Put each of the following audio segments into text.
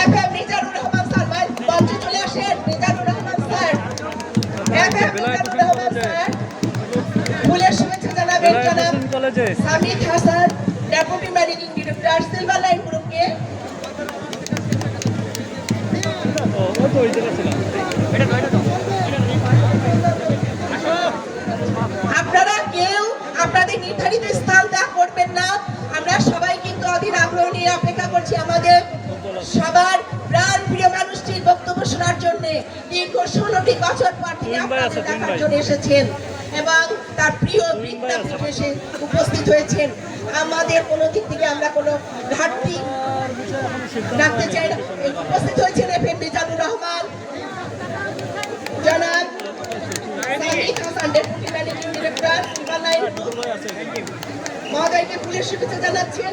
F Mizanur Rahman sir ভাই মঞ্চে চলে আসেন Mizanur Rahman sir. F Mizanur Rahman sir. ফুলের শুভেচ্ছা জানাবেন জনাব Samid Hasan deputy managing director silver line গ্রুপকে। আপনারা কেউ আপনাদের নির্ধারিত স্থান ত্যাগ করবেন না। আমরা সবাই কিন্তু অধীর আগ্রহ নিয়ে অপেক্ষা করছি আমাদের সবার প্রাণ প্রিয় মানুষটির বক্তব্য শোনার জন্য দীর্ঘ ষোলোটি বছর পর তিনি আপনাদের দেখার জন্য এসেছেন এবং তার প্রিয় বৃত্তান্ত এসে উপস্থিত হয়েছেন। আমাদের কোনো দিক থেকে আমরা কোনো ঘাটতি রাখতে চাই না। উপস্থিত হয়েছেন এফ এম মিজানুর রহমান জনাব মহোদয়কে ফুলের শুভেচ্ছা জানাচ্ছেন।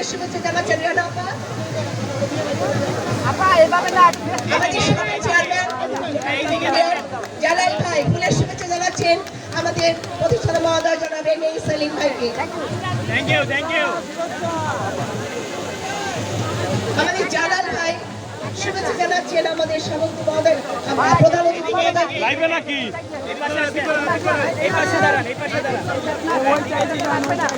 ফুলের শুভেচ্ছা জানাচ্ছেন রেহানা আপা। আপা এভাবে না আমাদের সভাপতি চেয়ারম্যান জালাল ভাই ফুলের শুভেচ্ছা জানাচ্ছেন আমাদের প্রতিষ্ঠাতা মহোদয় জানাবেন এই সেলিম ভাইকে। থ্যাংক ইউ থ্যাংক ইউ আমাদের জালাল ভাই শুভেচ্ছা জানাচ্ছেন আমাদের সভাপতি মহোদয় প্রধান অতিথি মহোদয়কে লাইভে নাকি? এই পাশে দাঁড়ান এই পাশে দাঁড়ান।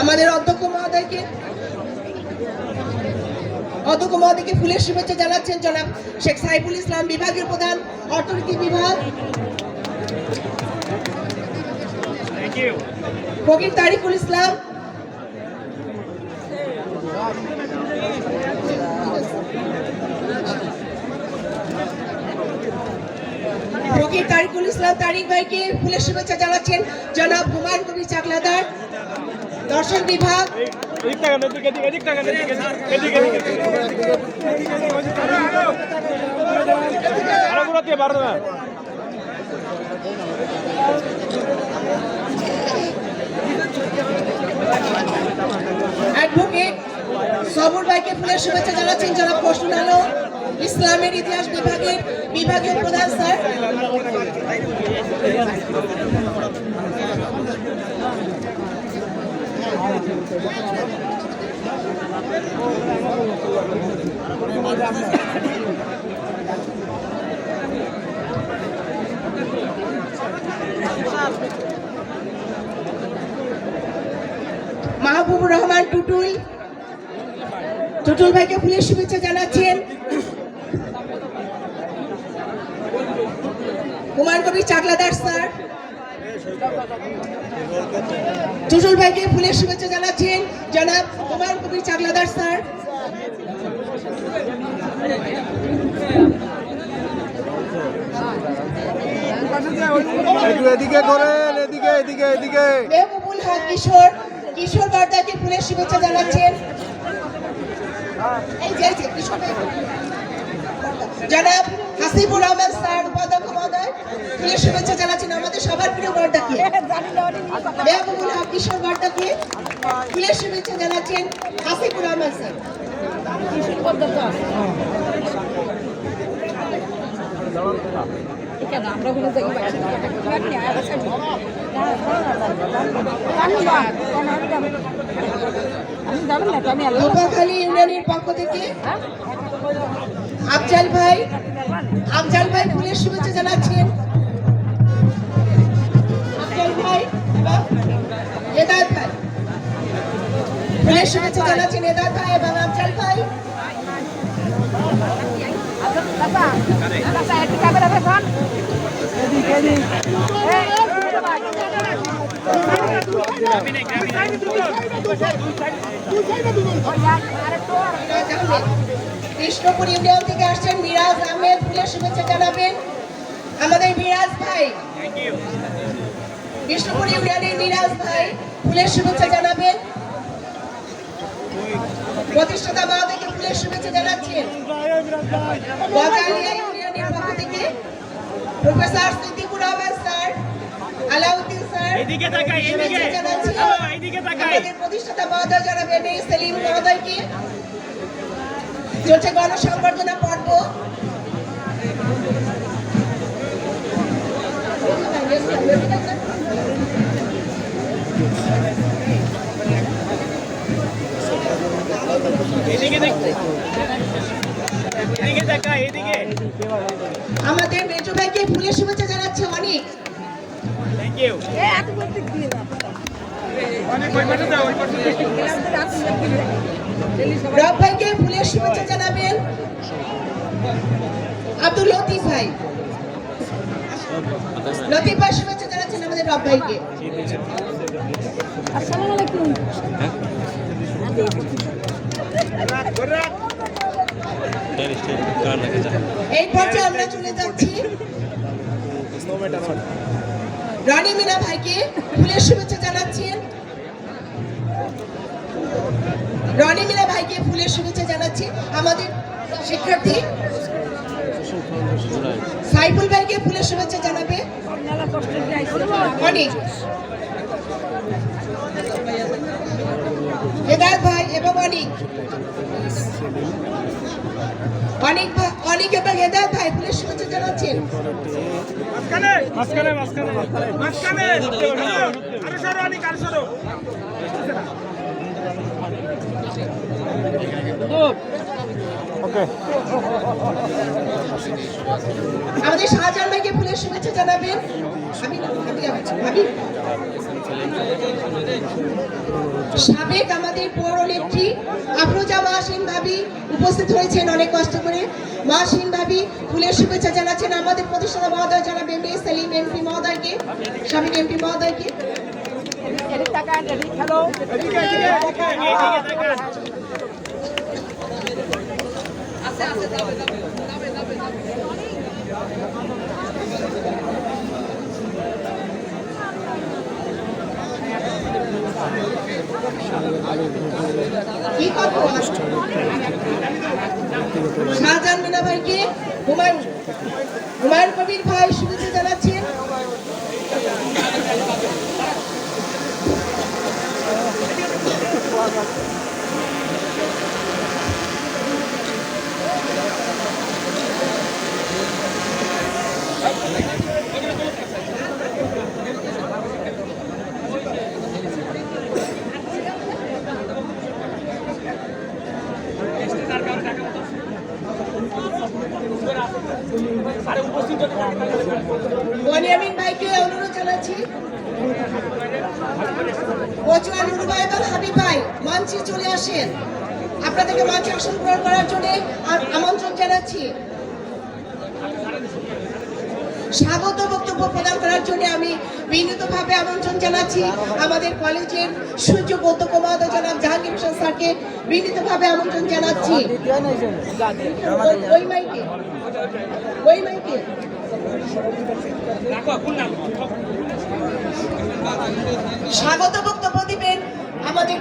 আমাদের অধ্যক্ষ মহোদয়কে অধ্যক্ষ মহোদয়কে ফুলের শুভেচ্ছা জানাচ্ছেন জনাব শেখ সাইফুল ইসলাম বিভাগীয় প্রধান অর্থনীতি বিভাগ। ফকির তারিকুল ইসলাম। ফকির তারিকুল ইসলাম তারিক ভাইকে ফুলের শুভেচ্ছা জানাচ্ছেন। জনাব হুমায়ুন কবির চাকলাদার দর্শন বিভাগ। অ্যাডভোকেট সবুর ভাইকে ফুলের শুভেচ্ছা জানাচ্ছেন। জনাব প্রশ্ন আলো ইসলামের ইতিহাস বিভাগের বিভাগীয় প্রধান স্যার। মাহবুবুর রহমান টুটুল। টুটুল ভাইকে ফুলের শুভেচ্ছা জানাচ্ছেন। কুমার কবি চাকলাদার স্যার। টুটুল ভাইকে ফুলের শুভেচ্ছা জানাচ্ছেন। জনাব কুমার কবির চাকলাদার স্যার। এদিকে করেন এদিকে এদিকে এদিকে। মেহবুবুল হক কিশোর কিশোর বার্দাকে ফুলের শুভেচ্ছা জানাচ্ছেন। এই যে কিশোর। জনাব হাসিবুর রহমান স্যার উপাধ্যক্ষ মহোদয় ফুলের শুভেচ্ছা জানাচ্ছেন আমাদের সবার প্রিয় না অনেক মেহবুবুল হক কিশোর বার্দাকে ফুলের শুভেচ্ছা জানাচ্ছেন হাসিবুর রহমান স্যার। আমি যাবেন না আমি পক্ষ থেকে আফজাল ভাই আফজাল ভাই ফুলের শুভেচ্ছা জানাচ্ছেন। আফজাল ভাই ভাই। ফুলের শুভেচ্ছা জানাচ্ছেন হেদায়ত ভাই এবং আফজাল ভাই। Kata, kata একটু ক্যামেরা দেখান কৃষ্ণপুর ইউনিয়ন থেকে আসছেন মিরাজ আহমেদ ফুলের শুভেচ্ছা জানাবেন আমাদের মিরাজ ভাই কৃষ্ণপুর ইউনিয়নের মিরাজ ভাই ফুলের শুভেচ্ছা জানাবেন প্রতিষ্ঠাতা মা থেকে ফুলের শুভেচ্ছা জানাচ্ছেন গজালিয়া ইউনিয়নের পক্ষ থেকে professor Siddiqur Rahman sir Alauddin sir এদিকে তাকাই, এদিকে। শুভেচ্ছা জানাচ্ছি। এদিকে তাকাই। প্রতিষ্ঠাতা মহোদয় জানাবেন এই সেলিম মহোদয়কে চলছে গণসংবর্ধনা পর্ব। এদিকে দেখ। এদিকে তাকা এদিকে। আমাদের মেজো ভাইকে ফুলের শুভেচ্ছা জানাচ্ছে অনেক। থ্যাংক ইউ রব ভাইকে ফুলের শুভেচ্ছা জানাবেন। আব্দুল লতিফ ভাই। লতিফ ভাই শুভেচ্ছা জানাচ্ছেন আমাদের রব ভাইকে আসসালামু আলাইকুম। এই পর্যায়ে আমরা চলে যাচ্ছি। রনি মিনা ভাইকে ফুলের শুভেচ্ছা জানাচ্ছেন রনি মিনা ভাইকে ফুলের শুভেচ্ছা জানাচ্ছি। আমাদের শিক্ষার্থী সাইফুল ভাইকে ফুলের শুভেচ্ছা জানাবে। অনেক ভাই এবং অনিক। অনেক ভা- অনিক এবং হেদায়ত ভাই ফুলের শুভেচ্ছা জানাচ্ছেন মাঝখানে মাঝখানে। মাঝখানে আরও সরো অনেক আরও সরো। আমাদের শাহজাহান ভাইকে ফুলের শুভেচ্ছা জানাবেন। আমি সাবেক আমাদের পৌর নেত্রী আফরোজা মাসিন ভাবি উপস্থিত হয়েছেন অনেক কষ্ট করে। মাসিন ভাবি, ফুলের শুভেচ্ছা জানাচ্ছেন আমাদের প্রতিষ্ঠাতা মহোদয় জানাবেন এম সেলিম এমপি মহোদয়কে, সাবেক এমপি মহোদয়কে। এদিক তাকান এদিক খেলো এদিকে এদিকে এদিকে তাকা কি করব শাহজাহান মিনা ভাইকে হুমায়ুন। হুমায়ুন কবির ভাই শুভেচ্ছা জানাচ্ছেন বনিয়ামিন ভাইকে জানাচ্ছি ভাই এবং মঞ্চে চলে আসেন। আপনাদেরকে মঞ্চে আসন গ্রহণ করার জন্য আমন্ত্রণ জানাচ্ছি। স্বাগত বক্তব্য প্রদান করার জন্য আমি বিনীতভাবে আমন্ত্রণ জানাচ্ছি আমাদের কলেজের সুযোগ অধ্যক্ষ মহোদয় জনাব জাহাঙ্গীর হোসেন স্যারকে বিনীতভাবে আমন্ত্রণ জানাচ্ছি। ওই মাইকে ওই মাইকে। স্বাগত বক্তব্য দিবেন আমাদের